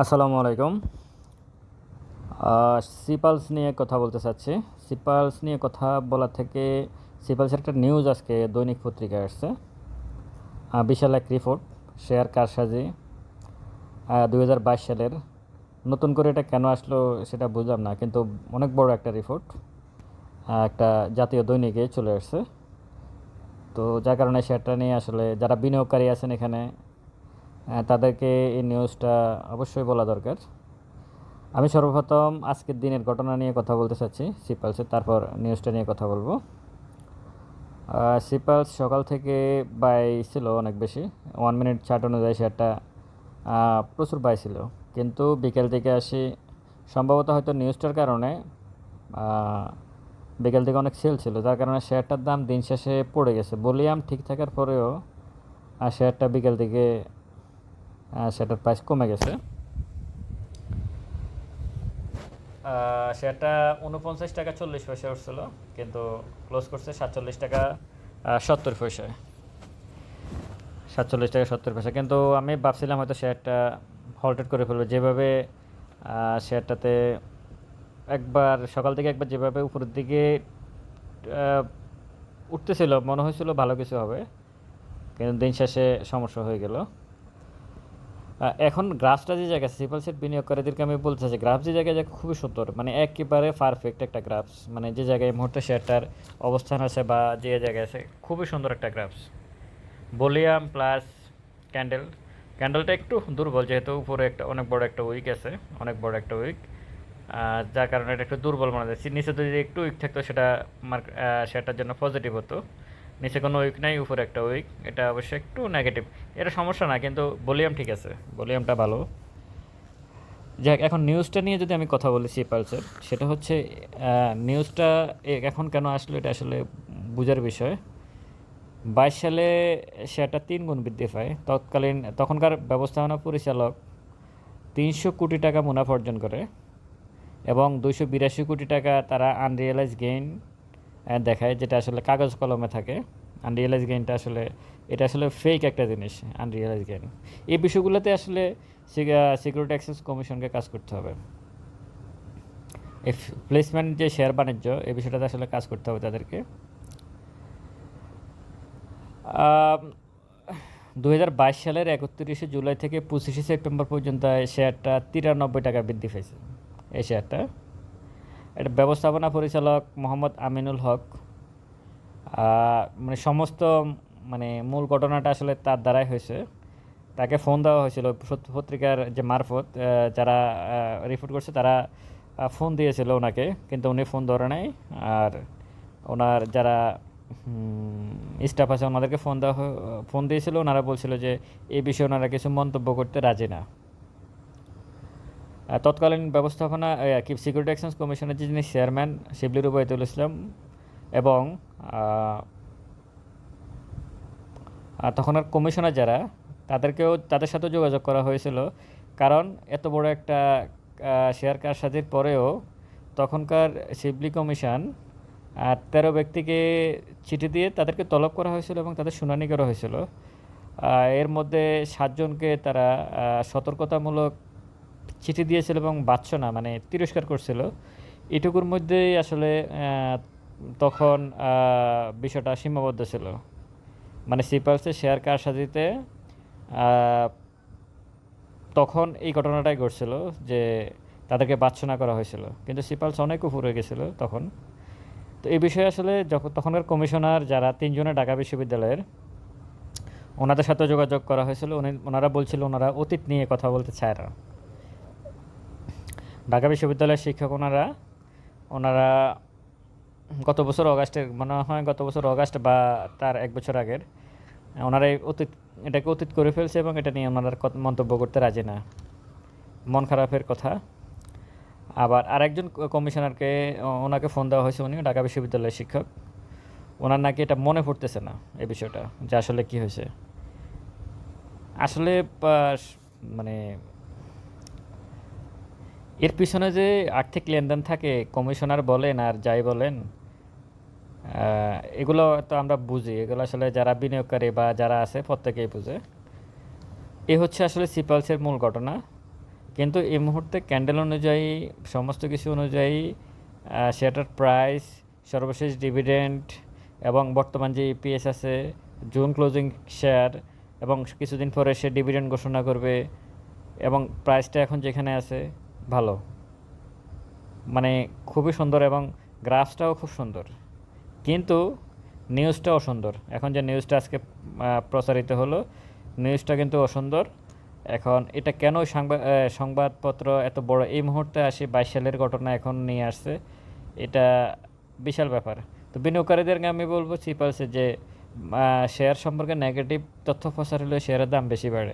আসসালামু আলাইকুম। সিপালস নিয়ে কথা বলতে চাচ্ছি। সিপালস নিয়ে কথা বলা থেকে সিপালসের একটা নিউজ আজকে দৈনিক পত্রিকায় আসছে। বিশাল এক রিপোর্ট শেয়ার কারসাজি। দুই হাজার বাইশ সালের। নতুন করে এটা কেন আসলো সেটা বুঝলাম না, কিন্তু অনেক বড় একটা রিপোর্ট একটা জাতীয় দৈনিকে চলে আসছে। তো যার কারণে শেয়ারটা নিয়ে আসলে যারা বিনিয়োগকারী আছেন এখানে তাদেরকে এই নিউজটা অবশ্যই বলা দরকার। আমি সর্বপ্রথম আজকের দিনের ঘটনা নিয়ে কথা বলতে চাচ্ছি সিপালসের তারপর নিউজটা নিয়ে কথা বলব। সিপালস সকাল থেকে বাই ছিল অনেক বেশি ওয়ান মিনিট চার্ট অনুযায়ী শেয়ারটা প্রচুর বাই ছিল। কিন্তু বিকেল থেকে আসি, সম্ভবত হয়তো নিউজটার কারণে বিকেল থেকে অনেক সেল ছিল, যার কারণে শেয়ারটার দাম দিন শেষে পড়ে গেছে। ভলিউম ঠিক থাকার পরেও শেয়ারটা বিকেল থেকে সেটার প্রাইস কমে গেছে। শেয়ারটা উনপঞ্চাশ টাকা চল্লিশ পয়সা উঠছিল, কিন্তু ক্লোজ করছে সাতচল্লিশ টাকা সত্তর পয়সায়। সাতচল্লিশ টাকা সত্তর পয়সা। কিন্তু আমি ভাবছিলাম হয়তো শেয়ারটা হল্টেড করে ফেলবে। যেভাবে শেয়ারটাতে একবার, সকাল থেকে একবার যেভাবে উপরের দিকে উঠতেছিল, মনে হয়েছিল ভালো কিছু হবে, কিন্তু দিন শেষে সমস্যা হয়ে গেল। এখন গ্রাফটা যে জায়গায় সিম্পল সেট বিনিয়োগকারীদেরকে আমি বলতে চাচ্ছি, গ্রাফ যে জায়গায় খুবই সুন্দর মানে একেবারে পারফেক্ট একটা গ্রাফস মানে যে জায়গায় মুহূর্তে শেয়ারটার অবস্থান আছে বা যে জায়গায় আছে, খুবই সুন্দর একটা গ্রাফস। ভলিউম প্লাস ক্যান্ডেল, ক্যান্ডেলটা একটু দুর্বল, যেহেতু উপরে একটা অনেক বড় একটা উইক আছে, অনেক বড় একটা উইক যার কারণে এটা একটু দুর্বল মনে যাচ্ছে নিচে যদি একটু উইক থাকতো, সেটা মার্ক সেটার জন্য পজিটিভ হতো। নিচে কোনো উইক নাই, উপরে একটা উইক এটা অবশ্যই একটু নেগেটিভ এটা সমস্যা না, কিন্তু ভলিউম ঠিক আছে ভলিউমটা ভালো। যাক, এখন নিউজটা নিয়ে যদি আমি কথা বলি সিপালসের সেটা হচ্ছে নিউজটা এখন কেন আসলো, এটা আসলে বোঝার বিষয়। বাইশ সালে সেটা তিন গুণ বৃদ্ধি পায়। তৎকালীন, তখনকার ব্যবস্থাপনা পরিচালক তিনশো কোটি টাকা মুনাফা অর্জন করে এবং দুশো বিরাশি কোটি টাকা তারা আনরিয়েলাইজ গেইন দেখায়, যেটা আসলে কাগজ কলমে থাকে। আনরিয়েলাইজ গেইনটা আসলে, এটা আসলে ফেক একটা জিনিস আনরিয়েলাইজ গেইন এই বিষয়গুলোতে আসলে সিকিউরিটি অ্যাক্সেস কমিশনকে কাজ করতে হবে। এই প্লেসমেন্ট যে শেয়ার বাণিজ্য, এই বিষয়টাতে আসলে কাজ করতে হবে তাদেরকে। দু হাজার বাইশ সালের একত্রিশে জুলাই থেকে পঁচিশে সেপ্টেম্বর পর্যন্ত এই শেয়ারটা তিরানব্বই টাকা বৃদ্ধি পেয়েছে এই শেয়ারটা এটা ব্যবস্থাপনা পরিচালক মোহাম্মদ আমিনুল হক। মানে সমস্ত মানে মূল ঘটনাটা আসলে তার দ্বারাই হয়েছে। তাকে ফোন দেওয়া হয়েছিল পত্রিকার যে মারফত যারা রিপোর্ট করছে তারা ফোন দিয়েছিল ওনাকে, কিন্তু উনি ফোন ধরে নাই। আর ওনার যারা স্টাফ আছে ওনাদেরকে ফোন দেওয়া ফোন দিয়েছিল। ওনারা বলছিল যে এই বিষয়ে ওনারা কিছু মন্তব্য করতে রাজি না। তৎকালীন ব্যবস্থাপনা কি সিকিউরিটি এক্সচেঞ্জ কমিশনের যিনি চেয়ারম্যান শিবলি রুবায়তুল ইসলাম এবং আর কমিশনার যারা, তাদেরকেও, তাদের সাথেও যোগাযোগ করা হয়েছিল। কারণ এত বড় একটা শেয়ার কারসাজির পরেও তখনকার শিবলি কমিশন তেরো ব্যক্তিকে চিঠি দিয়ে তাদেরকে তলব করা হয়েছিল এবং তাদের শুনানি করা হয়েছিল। এর মধ্যে সাতজনকে তারা সতর্কতামূলক চিঠি দিয়েছিল এবং বাচ্চ না মানে তিরস্কার করছিল। এটুকুর মধ্যেই আসলে তখন বিষয়টা সীমাবদ্ধ ছিল। মানে সিপালসে শেয়ার কারসাজিতে তখন এই ঘটনাটাই ঘটছিল যে তাদেরকে বাচ্চনা করা হয়েছিল। কিন্তু সিপালস অনেক উপরে গেছিল তখন। তো এই বিষয়ে আসলে যখন তখনকার কমিশনার যারা তিনজনে ঢাকা বিশ্ববিদ্যালয়ের, ওনাদের সাথে যোগাযোগ করা হয়েছিল। উনি, ওনারা বলছিল ওনারা অতীত নিয়ে কথা বলতে চায় না। ঢাকা বিশ্ববিদ্যালয়ের শিক্ষক ওনারা ওনারা গত বছর অগাস্টের মনে হয় গত বছর অগাস্ট বা তার এক বছর আগের, ওনারা অতীত, এটাকে অতীত করে ফেলছে এবং এটা নিয়ে ওনারা মন্তব্য করতে রাজি না। মন খারাপের কথা। আবার আরেকজন কমিশনারকে ওনাকে ফোন দেওয়া হয়েছে উনি, ঢাকা বিশ্ববিদ্যালয়ের শিক্ষক। ওনার নাকি এটা মনে পড়তেছে না, এই বিষয়টা, যে আসলে কি হয়েছে। আসলে মানে এর পিছনে যে আর্থিক লেনদেন থাকে, কমিশনার বলেন আর যাই বলেন এগুলো তো আমরা বুঝি। এগুলো আসলে যারা বিনিয়োগকারী বা যারা আছে, প্রত্যেকেই বুঝে। এ হচ্ছে আসলে সিপালসের মূল ঘটনা। কিন্তু এই মুহূর্তে ক্যান্ডেল অনুযায়ী, সমস্ত কিছু অনুযায়ী শেয়ারটার প্রাইস সর্বশেষ ডিভিডেন্ড এবং বর্তমান যে ইপিএস আছে জুন ক্লোজিং শেয়ার এবং কিছুদিন পরে সে ডিভিডেন্ড ঘোষণা করবে এবং প্রাইসটা এখন যেখানে আছে ভালো। মানে খুবই সুন্দর এবং গ্রাফসটাও খুব সুন্দর। কিন্তু নিউজটাও সুন্দর। এখন যে নিউজটা আজকে প্রচারিত হলো নিউজটা কিন্তু অসুন্দর। এখন এটা কেন সাংবাদ সংবাদপত্র এত বড়? এই মুহূর্তে আসি বাইশ সালের ঘটনা এখন নিয়ে আসছে। এটা বিশাল ব্যাপার। তো বিনিয়োগকারীদেরকে আমি বলব চিপালসে যে শেয়ার সম্পর্কে নেগেটিভ তথ্য প্রচার হলে শেয়ারের দাম বেশি বাড়ে।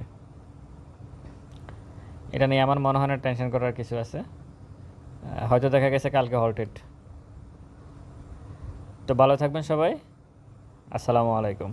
এটা নিয়ে আমার মনে হয় না টেনশন করার কিছু আছে। হয়তো দেখা গেছে কালকে হল্টেড তো ভালো থাকবেন সবাই। আসসালামু আলাইকুম।